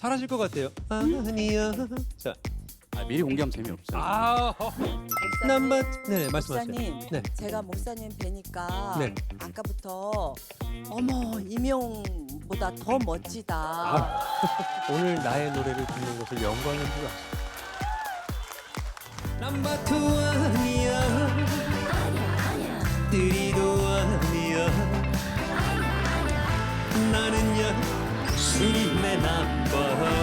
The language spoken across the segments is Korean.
잘하실 것 같아요. 아니야. 자, 아, 미리 공개하면 재미없어요. 아, 남바. 네, 말씀하세요. 목사님, 네. 제가 목사님 뵈니까 네. 아까부터 어머 이명보다 더 멋지다. 아. 오늘 나의 노래를 듣는 것을 영광인 줄 아시죠? 남바 투 아니야. 뜨리도 아니야. 나는야 주님의 남바원.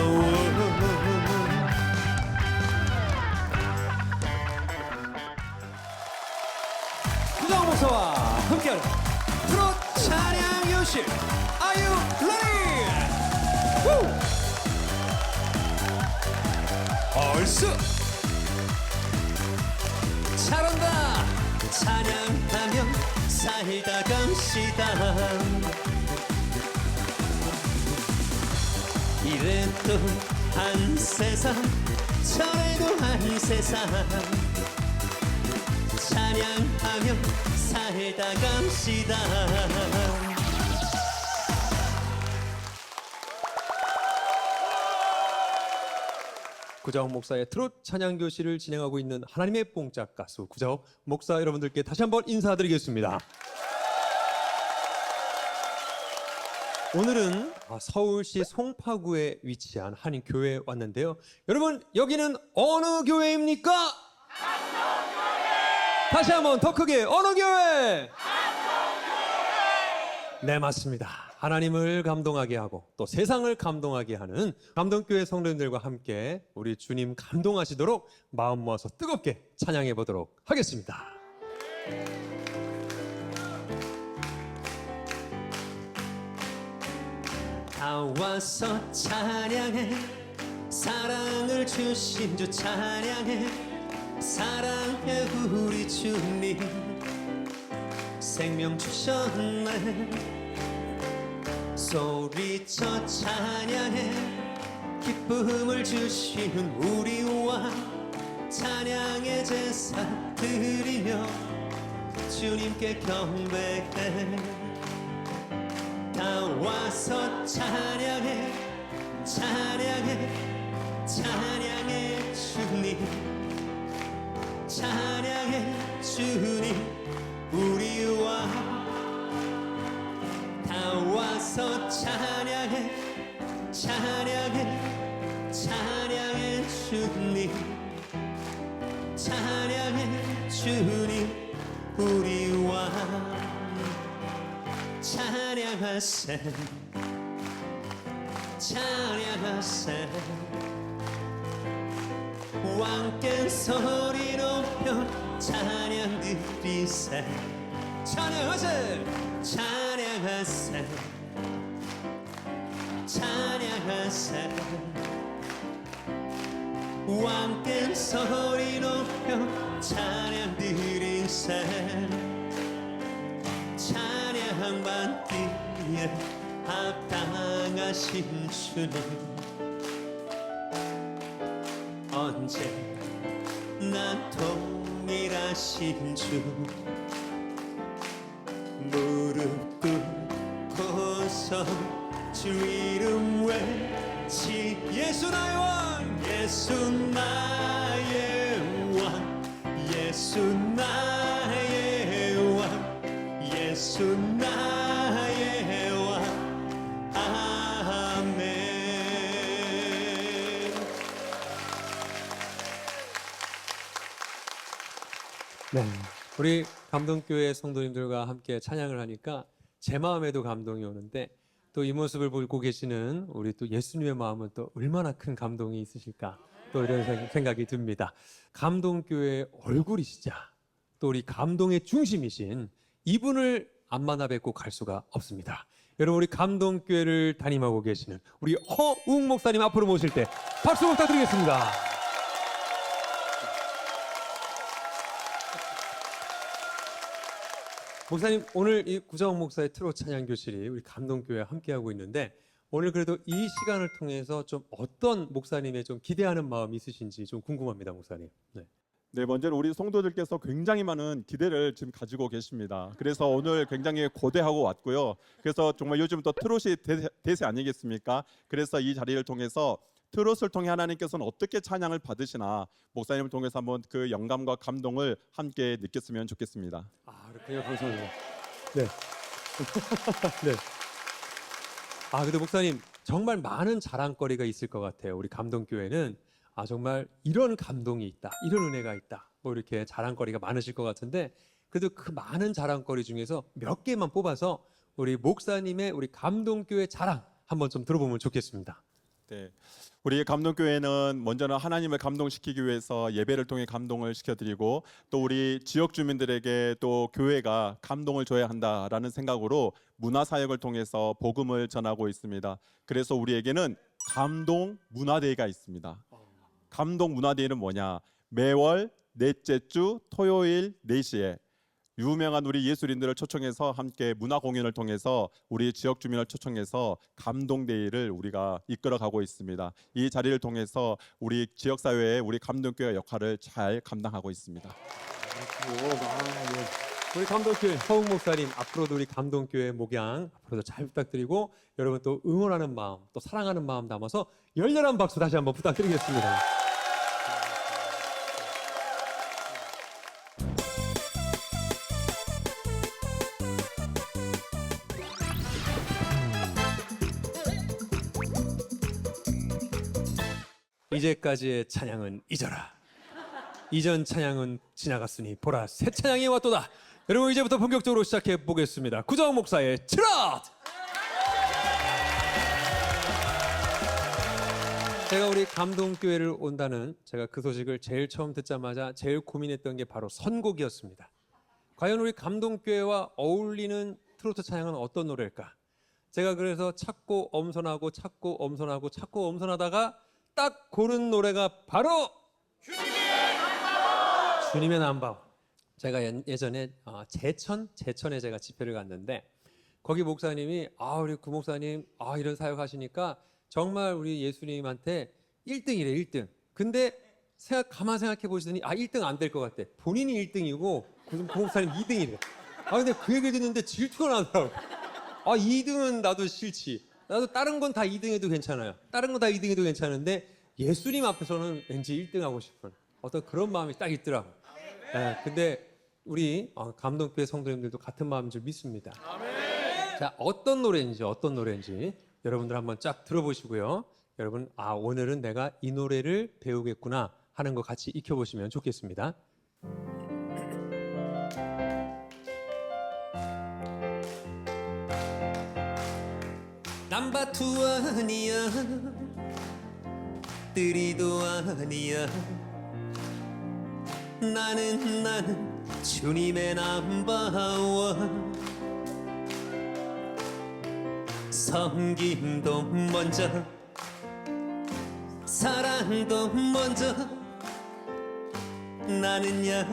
구정 목사와 함께하는 프로 찬양 교실 ready? 후! 얼쑤 잘한다 찬양하며 살다 갑시다 이래도 한 세상 저래도 한 세상 찬양하며 살다 갑시다 구자옥 목사의 트롯 찬양 교실을 진행하고 있는 하나님의 뽕짝 가수 구자옥 목사 여러분들께 다시 한번 인사드리겠습니다. 오늘은 아, 서울시 송파구에 위치한 한인 교회에 왔는데요. 여러분 여기는 어느 교회입니까? 다시 한번 더 크게 어느 교회? 네 맞습니다. 하나님을 감동하게 하고 또 세상을 감동하게 하는 감동교회 성도님들과 함께 우리 주님 감동하시도록 마음 모아서 뜨겁게 찬양해 보도록 하겠습니다. 다 와서 찬양해. 사랑을 주신 주 찬양해. 사랑해 우리 주님. 생명 주셨네. 소리쳐 찬양해. 기쁨을 주시는 우리와 찬양의 제사 드리며 주님께 경배해 다 와서 찬양해 찬양해 찬양해 주님. 찬양해 주님. 우리와 다 와서 찬양해 찬양해 찬양해 주님. 찬양해 주님. 우리와 찬양하세 찬양하세 왕께 소리 높여 찬양 드리세 찬양하세 찬양하세 찬양하세 왕께 소리 높여 찬양 드리세 찬양 받기에 합당하신 주님. 언제 난 동일하신 주? 무릎 꿇고서 주 이름 외치 예수 나의 왕 예수 나의 네, 우리 감동교회 성도님들과 함께 찬양을 하니까 제 마음에도 감동이 오는데 또 이 모습을 보고 계시는 우리 또 예수님의 마음은 또 얼마나 큰 감동이 있으실까 또 이런 생- 생각이 듭니다. 감동교회의 얼굴이시자 또 우리 감동의 중심이신 이분을 안 만나 뵙고 갈 수가 없습니다. 여러분 우리 감동교회를 담임하고 계시는 우리 허웅 목사님 앞으로 모실 때 박수 부탁드리겠습니다. 목사님 오늘 이 구자원 목사의 트롯 찬양 교실이 우리 감동교회 함께 하고 있는데 오늘 그래도 이 시간을 통해서 좀 어떤 목사님의 좀 기대하는 마음이 있으신지 좀 궁금합니다, 목사님. 네. 네, 먼저는 우리 성도들께서 굉장히 많은 기대를 지금 가지고 계십니다. 그래서 오늘 굉장히 고대하고 왔고요. 그래서 정말 요즘 또 트롯이 대세, 대세 아니겠습니까? 그래서 이 자리를 통해서 트롯을 통해 하나님께서는 어떻게 찬양을 받으시나 목사님을 통해서 한번 그 영감과 감동을 함께 느꼈으면 좋겠습니다. 아, 그렇군요, 감사합니다. 네. 네. 아, 근데 목사님 정말 많은 자랑거리가 있을 것 같아요. 우리 감동교회는 아 정말 이런 감동이 있다, 이런 은혜가 있다, 뭐 이렇게 자랑거리가 많으실 것 같은데 그래도 그 많은 자랑거리 중에서 몇 개만 뽑아서 우리 목사님의 우리 감동교회 자랑 한번 좀 들어보면 좋겠습니다. 네. 우리 감동교회는 먼저는 하나님을 감동시키기 위해서 예배를 통해 감동을 시켜드리고 또 우리 지역 주민들에게 또 교회가 감동을 줘야 한다라는 생각으로 문화사역을 통해서 복음을 전하고 있습니다. 그래서 우리에게는 감동 문화데이가 있습니다. 감동 문화데이는 뭐냐? 매월 넷째 주 토요일 4시에 유명한 우리 예술인들을 초청해서 함께 문화 공연을 통해서 우리 지역 주민을 초청해서 감동 데이를 우리가 이끌어 가고 있습니다. 이 자리를 통해서 우리 지역 사회에 우리 감동교회 역할을 잘 감당하고 있습니다. 우리 감동교회 허웅 목사님 앞으로도 우리 감동교회 목양 앞으로도 잘 부탁드리고 여러분 또 응원하는 마음 또 사랑하는 마음 담아서 열렬한 박수 다시 한번 부탁드리겠습니다. 이제까지의 찬양은 잊어라. 이전 찬양은 지나갔으니 보라 새 찬양이 왔도다. 여러분 이제부터 본격적으로 시작해 보겠습니다. 구정 목사의 트롯. 제가 우리 감동교회를 온다는 제가 그 소식을 제일 처음 듣자마자 제일 고민했던 게 바로 선곡이었습니다. 과연 우리 감동교회와 어울리는 트로트 찬양은 어떤 노래일까? 제가 그래서 찾고 엄선하고 찾고 엄선하고 찾고 엄선하다가 딱 고른 노래가 바로 주님의 남바원. 제가 예- 예전에 어, 제천 제천에 제가 집회를 갔는데 거기 목사님이 아 우리 구 목사님 아 이런 사역 하시니까 정말 우리 예수님한테 1등이래 1등. 근데 생각 가만 생각해 보시더니 아 1등 안 될 것 같대. 본인이 1등이고 구, 구 목사님 2등이래. 아 근데 그 얘기를 듣는데 질투가 나더라고. 아 2등은 나도 싫지. 나도 다른 건 다 2등 해도 괜찮아요. 다른 건 다 2등 해도 괜찮은데 예수님 앞에서는 왠지 1등 하고 싶은 어떤 그런 마음이 딱 있더라고. 예, 근데 우리 어, 감동교회 성도님들도 같은 마음인 줄 믿습니다. 자, 어떤 노래인지 어떤 노래인지 여러분들 한번 쫙 들어보시고요. 여러분, 아 오늘은 내가 이 노래를 배우겠구나 하는 거 같이 익혀보시면 좋겠습니다. 남바 투 아니야 뜨리도 아니야 나는 나는 주님의 남바원 섬김도 먼저 사랑도 먼저. 나는야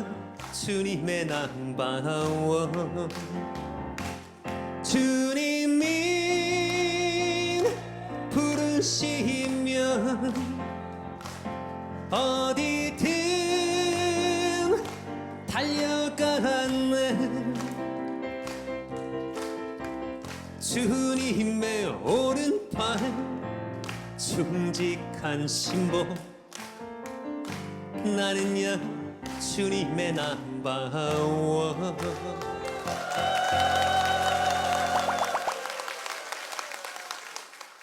주님의 남바원 주님 부르시면 어디든 달려가네 주님의 오른팔 충직한 신보. 나는야 주님의 남바원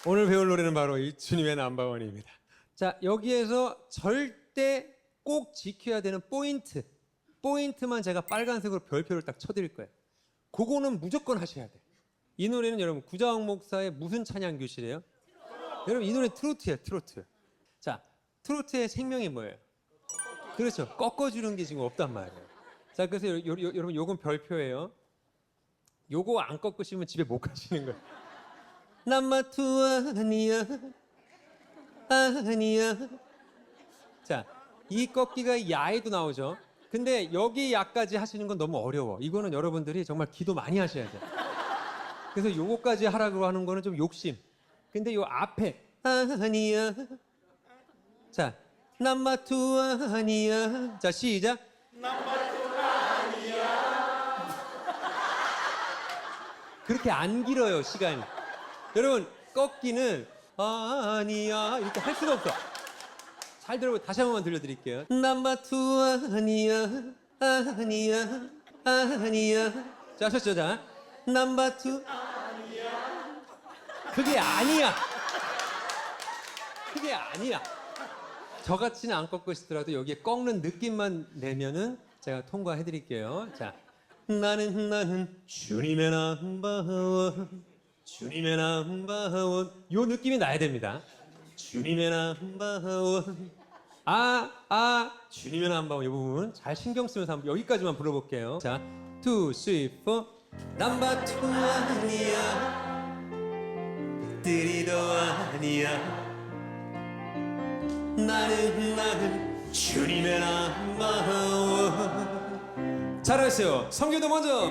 오늘 배울 노래는 바로 이 주님의 남바원입니다. 자, 여기에서 절대 꼭 지켜야 되는 포인트. 포인트만 제가 빨간색으로 별표를 딱 쳐드릴 거예요. 그거는 무조건 하셔야 돼. 이 노래는 여러분 구자왕 목사의 무슨 찬양 교실이에요? 여러분 이 노래 트로트예요, 트로트. 자, 트로트의 생명이 뭐예요? 그렇죠. 꺾어주는 게 지금 없단 말이에요. 자, 그래서 요, 요, 요, 여러분 요건 별표예요. 요거 안 꺾으시면 집에 못 가시는 거예요. 남마투 아니야 아니야 자 이 꺾기가 야에도 나오죠. 근데 여기 야까지 하시는 건 너무 어려워. 이거는 여러분들이 정말 기도 많이 하셔야 돼요 그래서 요거까지 하라고 하는 거는 좀 욕심. 근데 요 앞에 아니야 자 남바투 아니야. 자 시작. 그렇게 안 길어요 시간이. 여러분 꺾기는 아니야 이렇게 할 수가 없어. 잘 들어보 다시 한 번만 들려드릴게요. 남바투 아니야 아니야 아니야. 자 하셨죠 자. 남바투 그게 아니야. 그게 아니야. 저같이는 안 꺾고 싶더라도 여기에 꺾는 느낌만 내면은 제가 통과해 드릴게요. 자. 나는 나는 주님의 남바원 주님의 남바원 요 느낌이 나야 됩니다. 주님의 남바원 아, 아, 주님의 남바원 이 부분 잘 신경 쓰면서 한번 여기까지만 불러볼게요. 자, two, three, four. 남바 투 아니야, 들이도 아니야. 나는 나는 주님의 남바원. 잘하셨어요. 성기도 먼저.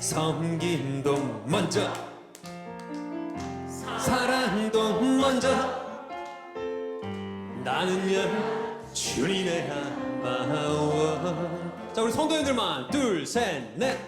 섬김도 먼저. 사랑도 먼저. 나는요 주님의 마음 자 우리 성도님들만 둘 셋넷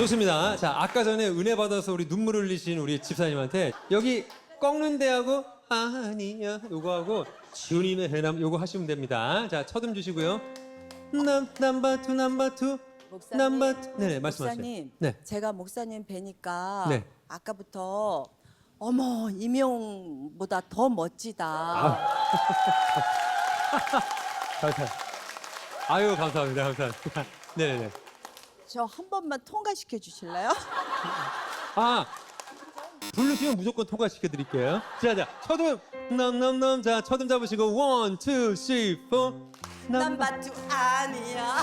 좋습니다. 자 아까 전에 은혜 받아서 우리 눈물 흘리신 우리 집사님한테 여기 꺾는 데하고 아니야 요거 하고 주님의 해남 요거 하시면 됩니다. 자 첫음 주시고요. 남 남바 투 남바 투 목사님, 남바 투. 네네 말씀하세요. 목사님, 네. 제가 목사님 뵈니까 네. 아까부터 어머 이명보다 더 멋지다. 아. 감사합니다. 아유 감사합니다. 감사합니다. 네네네 저 한 번만 통과시켜 주실래요? 아 부르시면 무조건 통과시켜 드릴게요. 자자 첫음 남남남 자 첫음 잡으시고 원, 투, 쓰리, 포 남바투 아니야.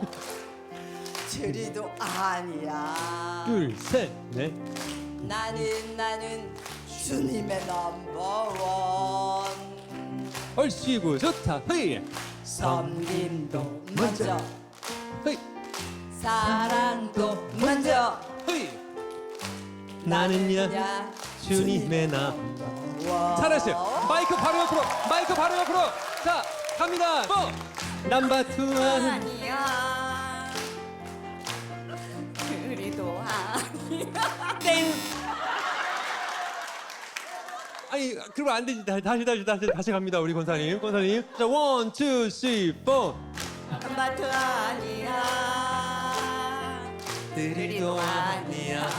저리도 아니야. 둘, 셋, 넷. 나는 나는 주님의 넘버원. 얼씨구 좋다. 헤이 섬김도 먼저, 사랑도 먼저. 나는요 야, 주님의 남. 원. 잘하세요. 마이크 바로 옆으로. 마이크 바로 옆으로. 자 갑니다. 포 남바투 안. 아니야. 그리도 아니야. 땡. 아니 그러면 안 되지. 다- 다시 다시 다시 다시 갑니다. 우리 권사님. 권사님. 자 원, 투, 쓰리, 포. 남바투 아니야. 그리도 아니야.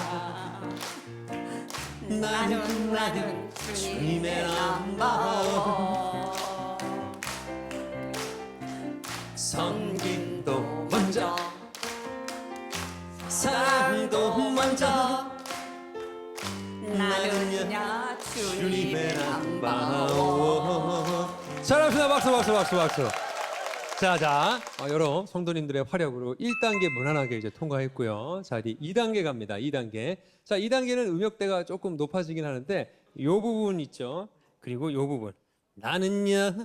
나는 나는 주님의 남바원 섬김도 먼저 사랑도 먼저. 나는요 주님의 남바원 잘합시다. 박수 박수 박수 박수 자 자 어, 여러 성도님들의 활약으로 1단계 무난하게 이제 통과했고요. 자 이제 2단계 갑니다. 2단계. 자 2단계는 음역대가 조금 높아지긴 하는데 요 부분 있죠? 그리고 요 부분. 나는야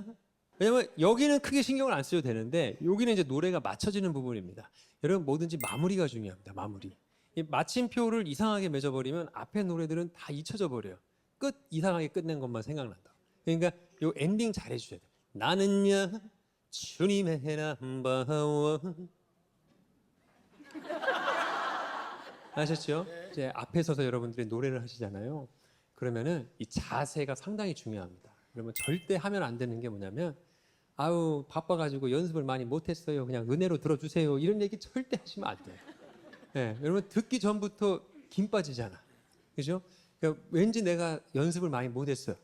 왜냐면 여기는 크게 신경을 안 써도 되는데 여기는 이제 노래가 맞춰지는 부분입니다. 여러분 뭐든지 마무리가 중요합니다 마무리. 이 마침표를 이상하게 맺어버리면 앞에 노래들은 다 잊혀져 버려요. 끝 이상하게 끝낸 것만 생각난다. 그러니까 요 엔딩 잘 해주셔야 돼요. 나는야 주님의 남바원 아셨죠? 이제 앞에 서서 여러분들이 노래를 하시잖아요. 그러면은 이 자세가 상당히 중요합니다. 그러면 절대 하면 안 되는 게 뭐냐면 아우 바빠가지고 연습을 많이 못했어요. 그냥 은혜로 들어주세요. 이런 얘기 절대 하시면 안 돼요. 예, 여러분 듣기 전부터 김 빠지잖아. 그죠? 그러니까 왠지 내가 연습을 많이 못했어요.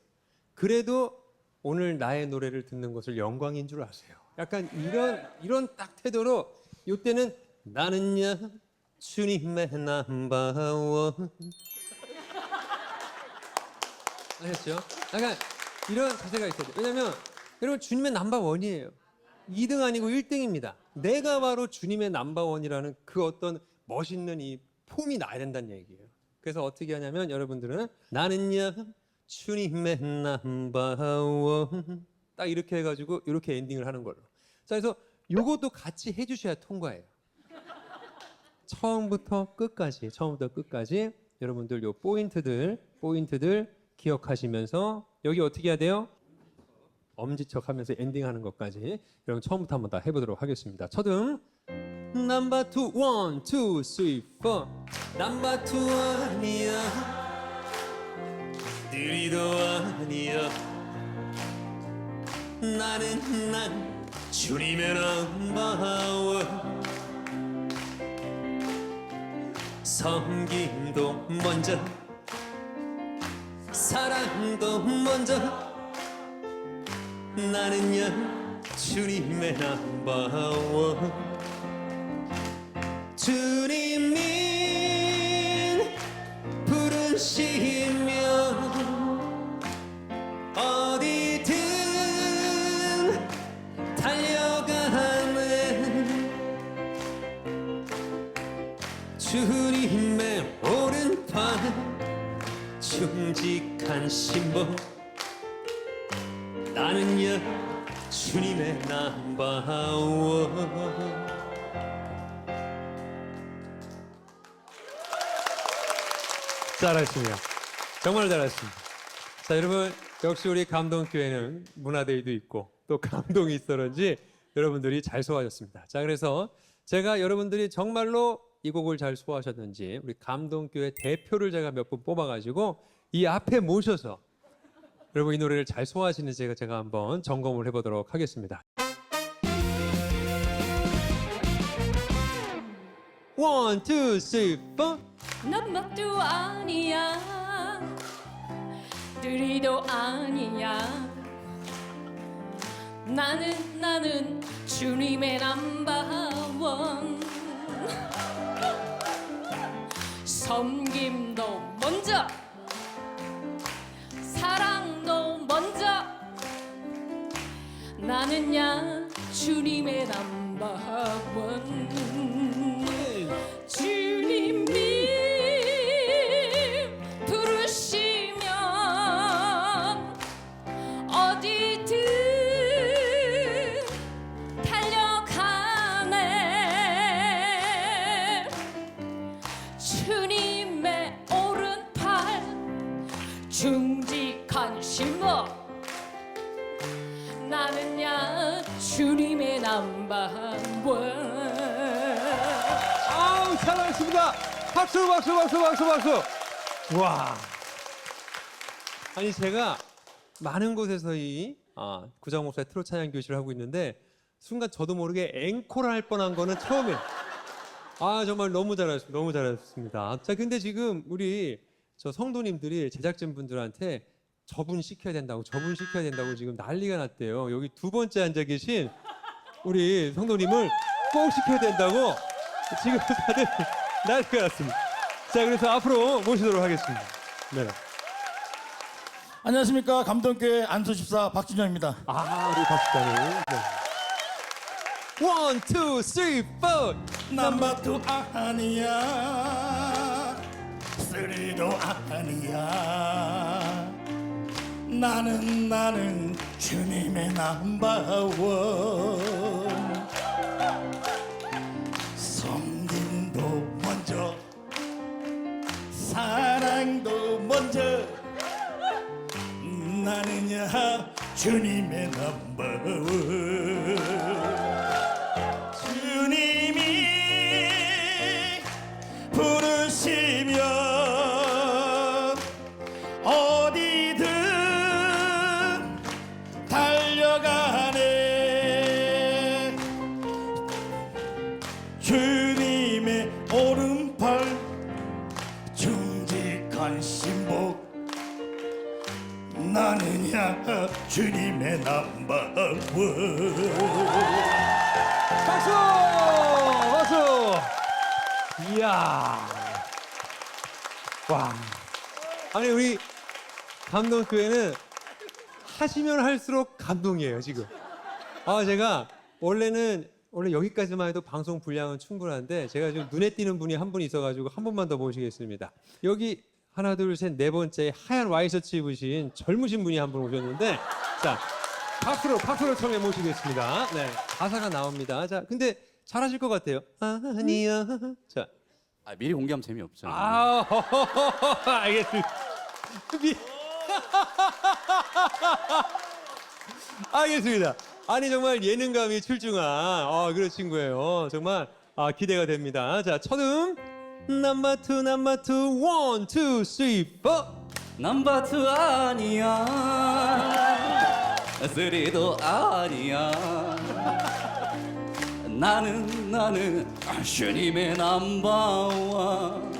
그래도 오늘 나의 노래를 듣는 것을 영광인 줄 아세요. 약간 이런 이런 딱 태도로 이때는 나는야 주님의 남바원 아셨죠? 약간 이런 자세가 있어야 돼요. 왜냐면 여러분 주님의 남바원이에요. 2등 아니고 1등입니다. 내가 바로 주님의 넘버원이라는 그 어떤 멋있는 이 폼이 나야 된다는 얘기예요. 그래서 어떻게 하냐면 여러분들은 나는요 주님의 넘버원 딱 이렇게 해가지고 이렇게 엔딩을 하는 걸로. 자 그래서 요것도 같이 해주셔야 통과해요. 처음부터 끝까지 처음부터 끝까지 여러분들 요 포인트들 포인트들 기억하시면서 여기 어떻게 해야 돼요? 엄지척 하면서 엔딩하는 것까지 여러분 처음부터 한번 다 해보도록 하겠습니다. 첫음 포 넘버 투 아니야 느리도 아니야 나는 난 주님의 넘버원 섬김도 먼저 사랑도 먼저. 나는요 주님의 넘버원 주님 주님의 오른팔 충직한 신복 나는요 주님의 넘버원 잘하십니다. 정말 잘하십니다. 자 여러분 역시 우리 감동교회는 문화데이도 있고 또 감동이 있어 그런지 여러분들이 잘 소화하셨습니다. 자 그래서 제가 여러분들이 정말로 이 곡을 잘 소화하셨는지 우리 감동교회 대표를 제가 몇 분 뽑아가지고 이 앞에 모셔서 여러분 이 노래를 잘 소화하시는지 제가, 한번 점검을 해보도록 하겠습니다. 원, 투, 쓰리, 포. 넘버도 아니야 느리도 아니야 나는 나는 주님의 넘버원 섬김도 먼저 사랑도 먼저. 나는야 주님의 넘버원 중직한 신부 나는야 주님의 넘버원 아우 잘하셨습니다. 박수, 박수, 박수, 박수, 박수. 와. 아니 제가 많은 곳에서 이 아, 구장 목사의 트롯 찬양 교실을 하고 있는데 순간 저도 모르게 앵콜 할 뻔한 거는 처음이에요. 아 정말 너무 잘하셨습니다. 너무 잘하셨습니다. 자 근데 지금 우리 저 성도님들이 제작진 분들한테 저분 시켜야 된다고 저분 시켜야 된다고 지금 난리가 났대요. 여기 두 번째 앉아 계신 우리 성도님을 꼭 시켜야 된다고 지금 다들 난리가 났습니다. 자 그래서 앞으로 모시도록 하겠습니다. 네. 안녕하십니까 감동교회 안수집사 박준영입니다. 아 우리 박수장님. 네. 포. 넘버 투 아니야 쓰리도 아니야. 나는 나는 주님의 넘버원. 섬김도 먼저 사랑도 먼저. 나는야 주님의 넘버원 주님의 넘버원 박수! 박수! 이야. 와. 아니, 우리 감동교회는 하시면 할수록 감동이에요, 지금. 아, 제가 원래는 원래 여기까지만 해도 방송 분량은 충분한데 제가 지금 눈에 띄는 분이 한 분 있어가지고 한 번만 더 모시겠습니다. 여기 하나 둘 셋 네 번째 하얀 와이셔츠 입으신 젊으신 분이 한 분 오셨는데 자 박수로 박수로 청해 모시겠습니다. 네 가사가 나옵니다. 자 근데 잘하실 것 같아요. 아니야. 자 아, 미리 공개하면 재미없잖아요. 아, 알겠습니다. 미... 알겠습니다. 아니 정말 예능감이 출중한 아, 그런 친구예요. 정말 아, 기대가 됩니다. 자, 첫음 넘버 투 넘버 투 원, 투, 쓰리, 포. 넘버 투 아니야. 쓰리도 아니야. 나는 나는 주님의 넘버원.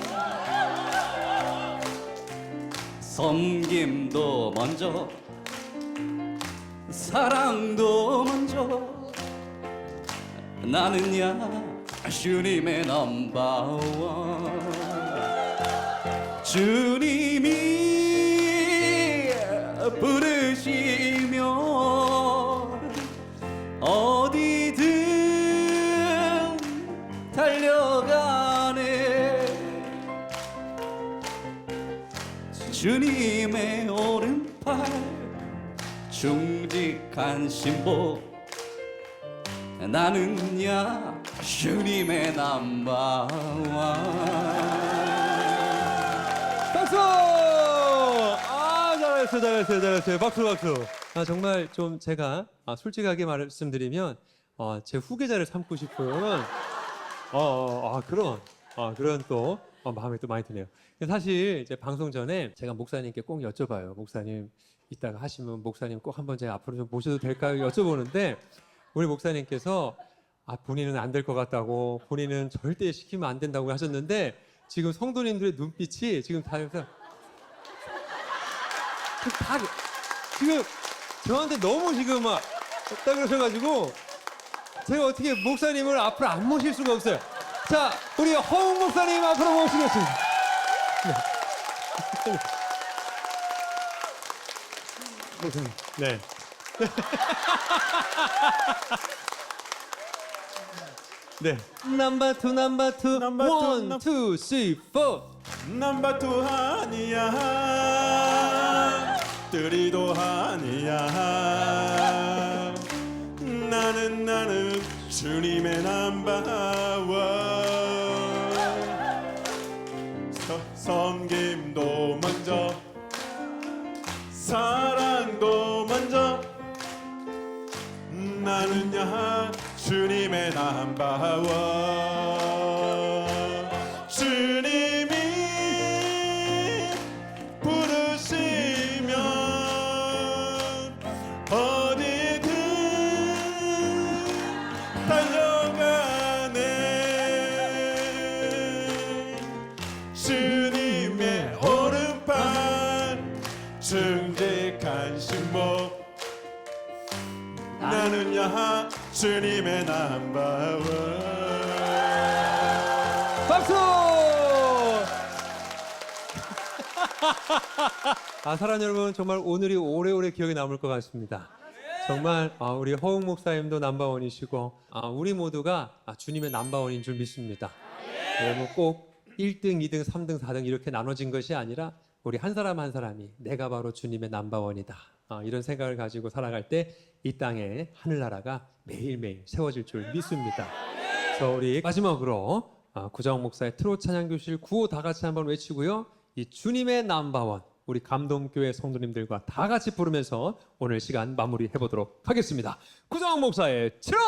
섬김도 먼저 사랑도 먼저 나는야 주님의 넘버원 주님이 부르시면 어디든 달려가네. 주님의 오른팔 충직한 신복 나는야 주님의 넘버원 박수! 아, 잘했어요, 잘했어요, 잘했어요. 박수, 박수. 아, 정말 좀 제가 아, 솔직하게 말씀드리면 어, 제 후계자를 삼고 싶은 어, 어, 아, 그런 아, 그런 또 어, 마음이 또 많이 드네요. 사실 이제 방송 전에 제가 목사님께 꼭 여쭤봐요. 목사님 이따가 하시면 목사님 꼭 한번 제가 앞으로 좀 모셔도 될까요? 여쭤보는데 우리 목사님께서 아, 본인은 안 될 것 같다고 본인은 절대 시키면 안 된다고 하셨는데 지금 성도님들의 눈빛이 지금 다 그래서 다 지금 저한테 너무 지금 막 없다 그러셔가지고 제가 어떻게 목사님을 앞으로 안 모실 수가 없어요. 자, 우리 허웅 목사님 앞으로 모시겠습니다. 네. 네. 네. 넘버 투 넘버 투 넘버 투, 원, 넘- 투, 쓰리, 포. 넘버 투 아니야. 쓰리도 아니야. 나는 나는 주님의 넘버원 섬김도 먼저. 사랑도 먼저. 나는야 주님의 넘버원 주님의 넘버원 박수! 아, 사랑 여러분, 정말 오늘이 오래오래 기억에 남을 것 같습니다. 정말 아, 우리 허웅 목사님도 남바원이시고 아, 우리 모두가 아, 주님의 남바원인 줄 믿습니다. 여러분 꼭 1등, 2등, 3등, 4등 이렇게 나눠진 것이 아니라 우리 한 사람 한 사람이 내가 바로 주님의 남바원이다. 아, 이런 생각을 가지고 살아갈 때 이 땅에 하늘나라가 매일매일 세워질 줄 믿습니다. 그래서 우리 마지막으로 아, 구정 목사의 트롯 찬양 교실 구호 다 같이 한번 외치고요. 이 주님의 남바원 우리 감동교회 성도님들과 다 같이 부르면서 오늘 시간 마무리해 보도록 하겠습니다. 구정 목사의 트롯!